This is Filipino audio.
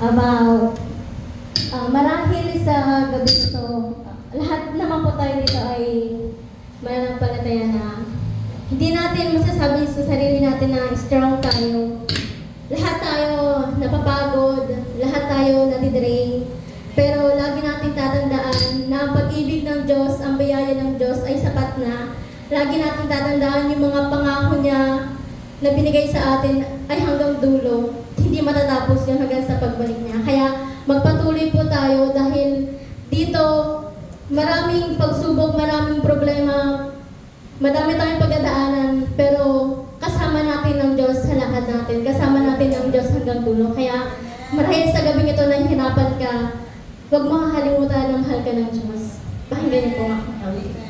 about ah, marahil sa gabi ito, lahat naman po tayo dito ay mananampalataya na hindi natin masasabi sa sarili natin na strong tayo. Lahat tayo napapagod, lahat tayo nadidrain. Pero lagi natin tatandaan na ang pag-ibig ng Diyos, ang biyaya ng Diyos ay sapat na. Lagi natin tatandaan yung mga pangako niya na binigay sa atin ay hanggang dulo. Hindi matatapos yun hanggang sa pagbalik niya. Kaya magpatuloy po tayo dahil dito maraming pagsubok, maraming problema, madami tayong pagdadaanan, pero kasama natin ang Diyos sa lahat natin. Kasama natin ang Diyos hanggang dulo. Kaya marahil sa gabing ito na hirapan ka, huwag mo kakalimutan na mahal ka ng Diyos. Pakinggan niyo po ako.